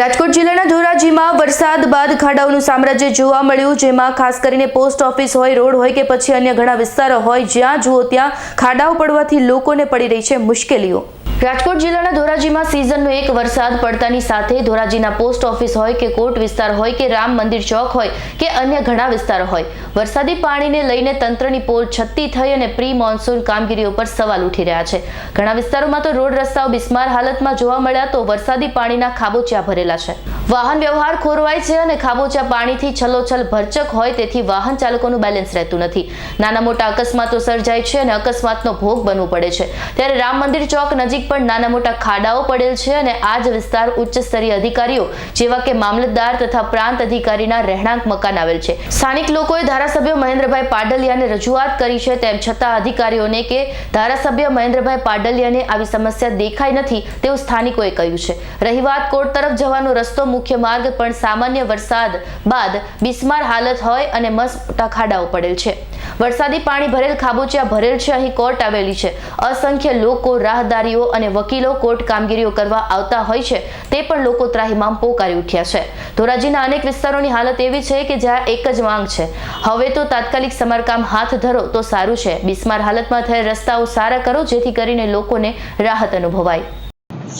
રાજકોટ જિલ્લાના ધોરાજીમાં વરસાદ બાદ ખાડાઓનું સામ્રાજ્ય જોવા મળ્યું, જેમાં ખાસ કરીને પોસ્ટ ઓફિસ હોય, રોડ હોય કે પછી અન્ય ઘણા વિસ્તારો હોય, જ્યાં જુઓ ત્યાં ખાડાઓ પડવાથી લોકોને પડી રહી છે મુશ્કેલીઓ. રાજકોટ જિલ્લાના ધોરાજીમાં સિઝનનો એક વરસાદ પડતાની સાથે ધોરાજીના પોસ્ટ ઓફિસ હોય કે કોર્ટ વિસ્તાર હોય કે રામ મંદિર ચોક હોય કે અન્ય ઘણા વિસ્તારો હોય, વરસાદી પાણીને લઈને તંત્રની પોલ છત્તી થઈ અને પ્રી મોન્સૂન કામગીરી ઉપર સવાલ ઉઠી રહ્યા છે. ઘણા વિસ્તારોમાં તો રોડ રસ્તાઓ બિસ્માર હાલતમાં જોવા મળ્યા તો વરસાદી પાણીના ખાબોચિયા ભરેલા છે. વાહન વ્યવહાર ખોરવાય છે અને ખાબોચા પાણીથી છલોછલ ભરચક હોય તેથી વાહન ચાલકોનું બેલેન્સ રહેતું નથી. નાના મોટા અકસ્માતો સર્જાય છે અને અકસ્માતનો ભોગ બનવું પડે છે. ત્યારે રામ મંદિર ચોક નજીક પણ નાના મોટા ખાડાઓ પડેલ છે અને આ જ વિસ્તાર ઉચ્ચ સ્તરીય અધિકારીઓ જેવા કે મામલતદાર તથા પ્રાંત અધિકારીના રહેણાંક મકાન આવેલ છે. સ્થાનિક લોકોએ ધારાસભ્ય મહેન્દ્રભાઈ પાડલિયાને રજૂઆત કરી છે તેમ છતાં અધિકારીઓને કે ધારાસભ્ય મહેન્દ્રભાઈ પાડલિયાને આવી સમસ્યા દેખાઈ નથી તેવું સ્થાનિકોએ કહ્યું છે. રહી વાત કોર્ટ તરફ જવાનો રસ્તો મુખ્ય માર્ગ પણ સામાન્ય વરસાદ બાદ બિસ્માર હાલત હોય અને મસ્ત ખાડાઓ પડેલ છે. વરસાદી પાણી ભરેલ ખાબોચિયા ભરેલ છે. અહીં કોર્ટ આવેલી છે. અસંખ્ય લોકો રાહદારીઓ અને વકીલો કોર્ટ કામગીરીઓ કરવા આવતા હોય છે. તે પણ લોકો ત્રાહીમામ પોકારી ઉઠ્યા છે. ધોરાજીના અનેક વિસ્તારોની હાલત એવી છે કે જ્યાં એક જ માંગ છે. હવે તો તાત્કાલિક સમારકામ હાથ ધરો તો સારું છે. બિસ્માર હાલતમાં થયેલ રસ્તાઓ સારા કરો જેથી કરીને લોકોને રાહત અનુભવાય.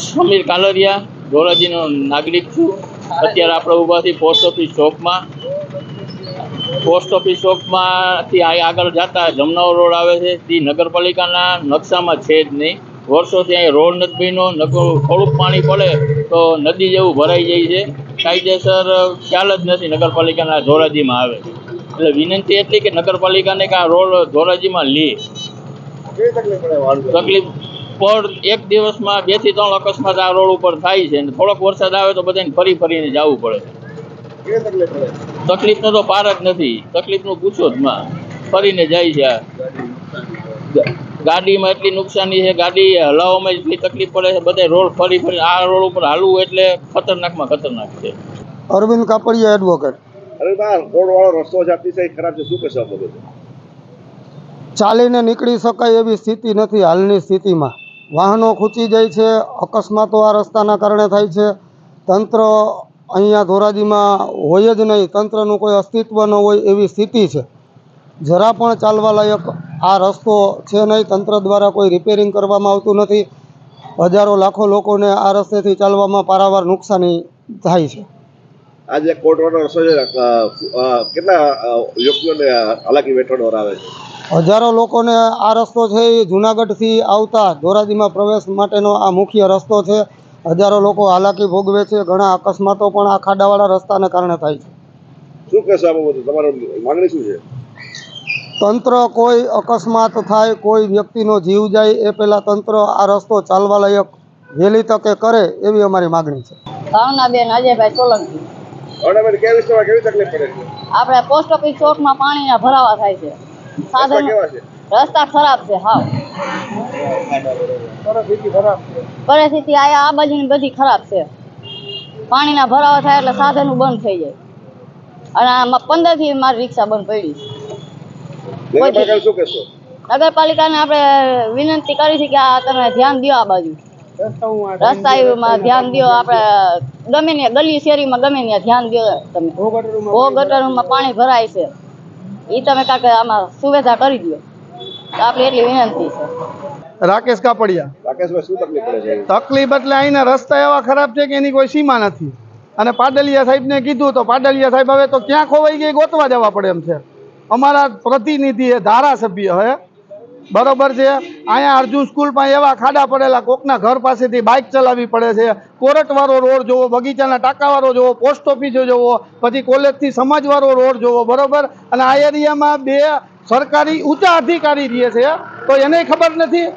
સમીર કાલરિયા ધોરાજીનો નાગરિક છું. અત્યારે આપણે ઊભા પોસ્ટ ઓફિસ ચોકમાં. પોસ્ટ ઓફિસ ચોકમાંથી આ આગળ જતા જમનાવ રોડ આવે છે તે નગરપાલિકાના નકશામાં છે જ નહીં. વર્ષોથી અહીં રોડ નથી બન્યો થોડુંક પાણી પડે તો નદી જેવું ભરાઈ જાય છે. કાયદેસર ખ્યાલ જ નથી નગરપાલિકાના ધોરાજીમાં આવે. એટલે વિનંતી એટલી કે નગરપાલિકાને કે આ રોડ ધોરાજીમાં લે. તકલીફ પણ એક દિવસમાં બેથી ત્રણ અકસ્માત આ રોડ ઉપર થાય છે. અને થોડોક વરસાદ આવે તો બધાને ફરી ફરીને જવું પડે. તકલીફનો તો પાર જ નથી. તકલીફનું પૂછો જ માં. ફરીને જાય છે ગાડીમાં એટલી નુકસાની છે ગાડી હલાવવામાં એટલી તકલીફ પડે છે બધા રોડ ફરી ફરી આ રોડ ઉપર હાલવું એટલે ખતરનાકમાં ખતરનાક છે. અરવિંદ કાપડિયા એડવોકેટ અરે બા રોડ વાળો રસ્તો છે અતિશય ખરાબ છે શું કહેશો આ ચાલીને નીકળી શકાય એવી સ્થિતિ નથી હાલની સ્થિતિમાં. વાહનો ખૂંચી જાય છે અકસ્માતો આ રસ્તાના કારણે થાય છે. તંત્ર અહીંયા ધોરાજીમાં હોય જ નહીં તંત્રનું કોઈ અસ્તિત્વ ન હોય એવી સ્થિતિ છે. જરા પણ ચાલવા લાયક આ રસ્તો છે નહીં તંત્ર દ્વારા કોઈ રિપેરિંગ કરવામાં આવતું નથી. હજારો લાખો લોકોને આ રસ્તેથી ચાલવામાં પારાવાર નુકસાની થાય છે. આજે કોર્ટ અ, કેટલા યોગ્યોને હાલાકી વેઠવાનો આવે છે? હજારો લોકોને આ રસ્તો છે એ જુનાગઢથી આવતા ધોરાજીમાં પ્રવેશ માટેનો આ મુખ્ય રસ્તો છે. હજારો લોકો હાલાકી ભોગવે છે ઘણા અકસ્માતો પણ આ ખાડાવાળા રસ્તાને કારણે થાય છે. શું કહેશો આ બાબતે? તમારી માંગણી શું છે? તંત્ર કોઈ અકસ્માત થાય કોઈ વ્યક્તિનો જીવ જાય એ પહેલાં તંત્ર આ રસ્તો ચાલવા લાયક વહેલી તકે કરે એવી અમારી માગણી છે. ભાવનાબેન અજયભાઈ સોલંકી. આપણે પોસ્ટ ઓફિસ ચોકમાં પાણીના ભરાવા થાય છે. રસ્તા સાધન રસ્તા ખરાબ છે હાવ. પરિસ્થિતિ આયા આ બાજુની બધી ખરાબ છે. પાણીના ભરાવા થાય એટલે સાધનો બંધ થઈ જાય. અને આમાં પંદરથી મારી રિક્ષા બંધ પડી. નગરપાલિકાને આપણે વિનંતી કરી છે કે આ તમે ધ્યાન દો આ બાજુ. રસ્તામાં ધ્યાન દો આપણે ગમે ત્યાં ગલી શેરીમાં ગમે ત્યાં ધ્યાન દો તમે. ભો ગટરમાં પાણી ભરાય છે. એ તમે કાંઈક આમાં સુવિધા કરી દો આપડે એટલી વિનંતી છે. રાકેશ કાપડિયા. રાકેશભાઈ શું તકલીફ પડે છે? તકલીફ એટલે અહીંના રસ્તા એવા ખરાબ છે કે એની કોઈ સીમા નથી. અને પાડલિયા સાહેબને કીધું તો પાડલિયા સાહેબ હવે તો ક્યાં ખોવાઈ ગઈ ગોતવા જવા પડે એમ છે. અમારા પ્રતિનિધિ એ ધારાસભ્ય હે. બરોબર છે? અહીંયા અર્જુન સ્કૂલ પણ એવા ખાડા પડેલા કોકના ઘર પાસેથી બાઇક ચલાવવી પડે છે. કોરટવાળો રોડ જોવો બગીચાના ટાંકાવાળો જોવો પોસ્ટ ઓફિસ જોવો પછી કોલેજથી સમાજવાળો રોડ જોવો બરોબર? અને આ એરિયામાં બે સરકારી ઊંચા અધિકારી રહે છે. તો એને ખબર નથી?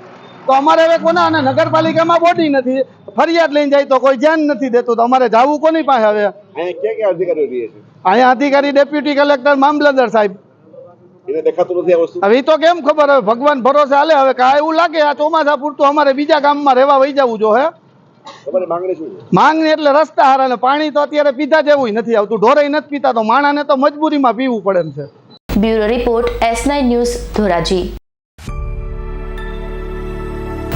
તો અમારે હવે કોના અને નગરપાલિકામાં બોડી નથી. ફરિયાદ લઈને જાય તો કોઈ ધ્યાન નથી દેતું. તો અમારે જવું કોની પાસે હવે? અહીંયા અધિકારી ડેપ્યુટી કલેક્ટર મામલતદાર સાહેબ. એને દેખાતું નથી આ વસ્તુ? હવે તો કેમ ખબર? હવે ભગવાન ભરોસે હાલે. હવે એવું લાગે આ ચોમાસા પૂરતું અમારે બીજા ગામમાં રહેવા વહી જવું જો હે? તમારી માંગણી એટલે રસ્તા હારા ને પાણી તો અત્યારે પીધા જેવું નથી આવતું. ઢોરે નથી પીતા તો માણાને તો મજબૂરીમાં પીવું પડે એમ છે. Bureau report S nine news Dhoraji.